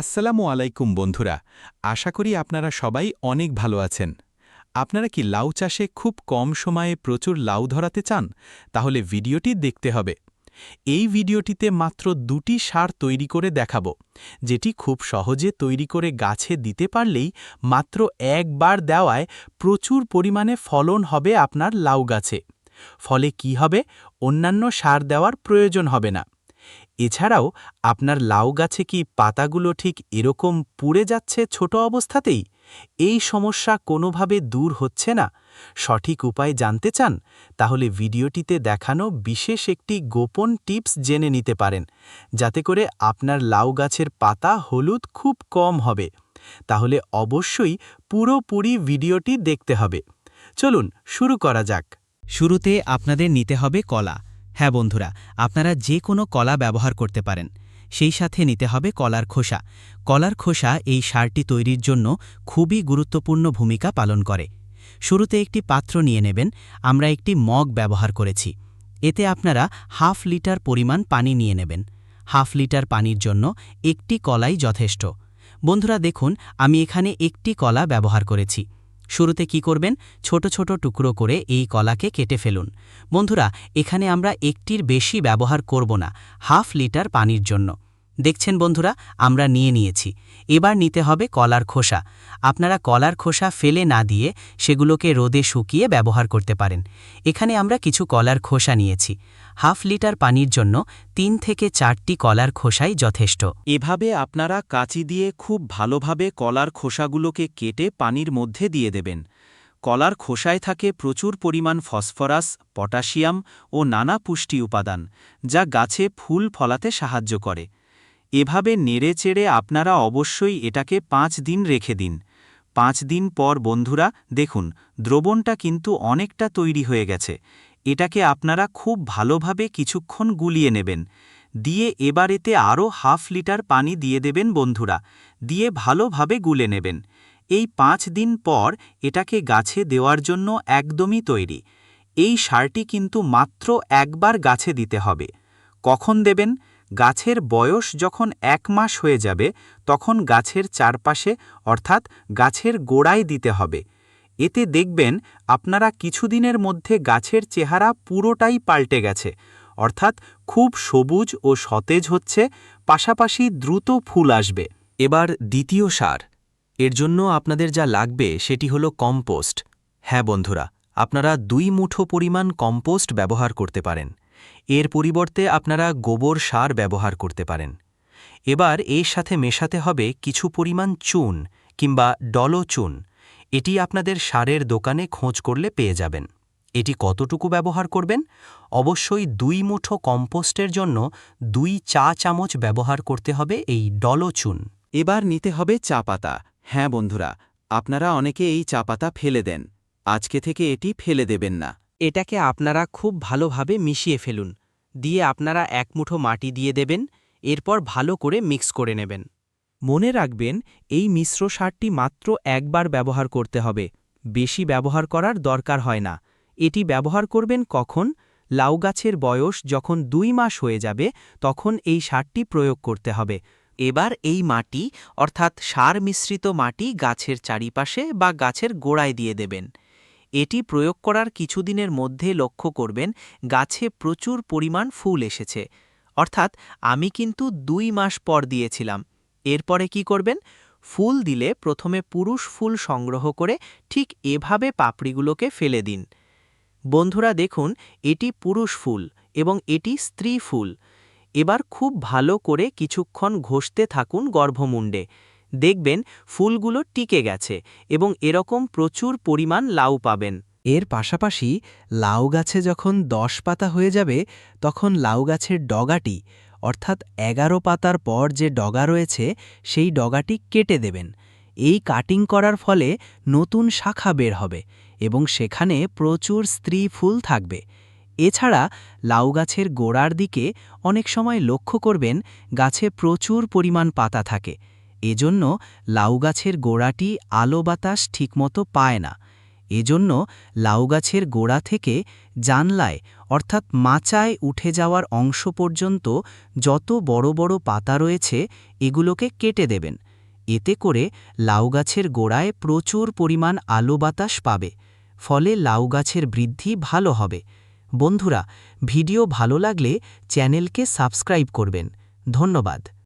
আসসালামু আলাইকুম বন্ধুরা, আশা করি আপনারা সবাই অনেক ভালো আছেন। আপনারা কি লাউ চাষে খুব কম সময়ে প্রচুর লাউ ধরাতে চান? তাহলে ভিডিওটি দেখতে হবে। এই ভিডিওটিতে মাত্র দুটি সার তৈরি করে দেখাবো, যেটি খুব সহজে তৈরি করে গাছে দিতে পারলেই মাত্র একবার দেওয়ায় প্রচুর পরিমাণে ফলন হবে আপনার লাউ গাছে। ফলে কি হবে? অন্যান্য সার দেওয়ার প্রয়োজন হবে না। এছাড়াও, আপনার লাউ গাছে কি পাতাগুলো ঠিক এরকম পুড়ে যাচ্ছে ছোট অবস্থাতেই? এই সমস্যা কোনোভাবে দূর হচ্ছে না। সঠিক উপায় জানতে চান? তাহলে ভিডিওটিতে দেখানো বিশেষ একটি গোপন টিপস জেনে নিতে পারেন, যাতে করে আপনার লাউ গাছের পাতা হলুদ খুব কম হবে। তাহলে অবশ্যই পুরোপুরি ভিডিওটি দেখতে হবে। চলুন, শুরু করা যাক। শুরুতে আপনাদের নিতে হবে কলা। হ্যাঁ বন্ধুরা, আপনারা যে কোনো কলা ব্যবহার করতে পারেন। সেই সাথে নিতে হবে কলার খোসা। কলার খোসা এই সারটি তৈরির জন্য খুবই গুরুত্বপূর্ণ ভূমিকা পালন করে। শুরুতে একটি পাত্র নিয়ে নেবেন, আমরা একটি মগ ব্যবহার করেছি। এতে আপনারা হাফ লিটার পরিমাণ পানি নিয়ে নেবেন। হাফ লিটার পানির জন্য একটি কলাই যথেষ্ট। বন্ধুরা দেখুন, আমি এখানে একটি কলা ব্যবহার করেছি। শুরুতে কি করবেন? ছোট ছোট টুকরো করে এই কলাকে কেটে ফেলুন। বন্ধুরা, এখানে আমরা একটির বেশি ব্যবহার করব না, হাফ লিটার পানির জন্য। দেখছেন বন্ধুরা, আমরা নিয়ে নিয়েছি। এবার নিতে হবে কলার খোসা। আপনারা কলার খোসা ফেলে না দিয়ে সেগুলোকে রোদে শুকিয়ে ব্যবহার করতে পারেন। এখানে আমরা কিছু কলার খোসা নিয়েছি। হাফ লিটার পানির জন্য তিন থেকে চারটি কলার খোসাই যথেষ্ট। এভাবে আপনারা কাঁচি দিয়ে খুব ভালোভাবে কলার খোসাগুলোকে কেটে পানির মধ্যে দিয়ে দেবেন। কলার খোসায় থাকে প্রচুর পরিমাণ ফসফরাস, পটাশিয়াম ও নানা পুষ্টি উপাদান, যা গাছে ফুল ফলাতে সাহায্য করে। এভাবে নেড়ে চেড়ে আপনারা অবশ্যই এটাকে পাঁচ দিন রেখে দিন। পাঁচ দিন পর বন্ধুরা, দেখুন, দ্রবণটা কিন্তু অনেকটা তৈরি হয়ে গেছে। এটাকে আপনারা খুব ভালোভাবে কিছুক্ষণ গুলিয়ে নেবেন। দিয়ে এবার এতে আরও হাফ লিটার পানি দিয়ে দেবেন বন্ধুরা। দিয়ে ভালোভাবে গুলে নেবেন। এই পাঁচ দিন পর এটাকে গাছে দেওয়ার জন্য একদমই তৈরি। এই সারটি কিন্তু মাত্র একবার গাছে দিতে হবে। কখন দেবেন? গাছের বয়স যখন এক মাস হয়ে যাবে, তখন গাছের চারপাশে, অর্থাৎ গাছের গোড়ায় দিতে হবে। এতে দেখবেন আপনারা কিছুদিনের মধ্যে গাছের চেহারা পুরোটাই পাল্টে গেছে। অর্থাৎ খুব সবুজ ও সতেজ হচ্ছে, পাশাপাশি দ্রুত ফুল আসবে। এবার দ্বিতীয় সার। এর জন্য আপনাদের যা লাগবে সেটি হলো কম্পোস্ট। হ্যাঁ বন্ধুরা, আপনারা দুই মুঠো পরিমাণ কম্পোস্ট ব্যবহার করতে পারেন। এর পরিবর্তে আপনারা গোবর সার ব্যবহার করতে পারেন। এবার এর সাথে মেশাতে হবে কিছু পরিমাণ চুন কিংবা ডলো চুন। এটি আপনাদের সারের দোকানে খোঁজ করলে পেয়ে যাবেন। এটি কতটুকু ব্যবহার করবেন? অবশ্যই দুই মুঠো কম্পোস্টের জন্য দুই চা চামচ ব্যবহার করতে হবে এই ডলো চুন। এবার নিতে হবে চা পাতা। হ্যাঁ বন্ধুরা, আপনারা অনেকে এই চা পাতা ফেলে দেন। আজকে থেকে এটি ফেলে দেবেন না। এটাকে আপনারা খুব ভালোভাবে মিশিয়ে ফেলুন। দিয়ে আপনারা এক মুঠো মাটি দিয়ে দেবেন, এরপর ভালো করে মিক্স করে নেবেন। মনে রাখবেন, এই মিশ্র সারটি মাত্র একবার ব্যবহার করতে হবে। বেশি ব্যবহার করার দরকার হয় না। এটি ব্যবহার করবেন কখন? লাউ গাছের বয়স যখন দুই মাস হয়ে যাবে, তখন এই সারটি প্রয়োগ করতে হবে। এবার এই মাটি, অর্থাৎ সার মিশ্রিত মাটি গাছের চারিপাশে বা গাছের গোড়ায় দিয়ে দেবেন। এটি প্রয়োগ করার কিছুদিনের মধ্যে লক্ষ্য করবেন, গাছে প্রচুর পরিমাণ ফুল এসেছে। অর্থাৎ আমি কিন্তু দুই মাস পর দিয়েছিলাম। এরপরে কি করবেন? ফুল দিলে প্রথমে পুরুষ ফুল সংগ্রহ করে ঠিক এভাবে পাপড়িগুলোকে ফেলে দিন। বন্ধুরা দেখুন, এটি পুরুষ ফুল এবং এটি স্ত্রী ফুল। এবার খুব ভালো করে কিছুক্ষণ ঘষতে থাকুন গর্ভমুণ্ডে। দেখবেন ফুলগুলো টিকে গেছে এবং এরকম প্রচুর পরিমাণ লাউ পাবেন। এর পাশাপাশি লাউ গাছে যখন দশ পাতা হয়ে যাবে, তখন লাউ গাছের ডগাটি, অর্থাৎ এগারো পাতার পর যে ডগা রয়েছে, সেই ডগাটি কেটে দেবেন। এই কাটিং করার ফলে নতুন শাখা বের হবে এবং সেখানে প্রচুর স্ত্রী ফুল থাকবে। এছাড়া লাউ গাছের গোড়ার দিকে অনেক সময় লক্ষ্য করবেন, গাছে প্রচুর পরিমাণ পাতা থাকে। এজন্য লাউ গাছের গোড়াটি আলো বাতাস ঠিকমতো পায় না। এজন্য লাউ গাছের গোড়া থেকে জানলায়, অর্থাৎ মাচায় উঠে যাওয়ার অংশ পর্যন্ত যত বড় বড় পাতা রয়েছে, এগুলোকে কেটে দেবেন। এতে করে লাউ গাছের গোড়ায় প্রচুর পরিমাণ আলো বাতাস পাবে, ফলে লাউ গাছের বৃদ্ধি ভালো হবে। বন্ধুরা, ভিডিও ভালো লাগলে চ্যানেলকে সাবস্ক্রাইব করবেন। ধন্যবাদ।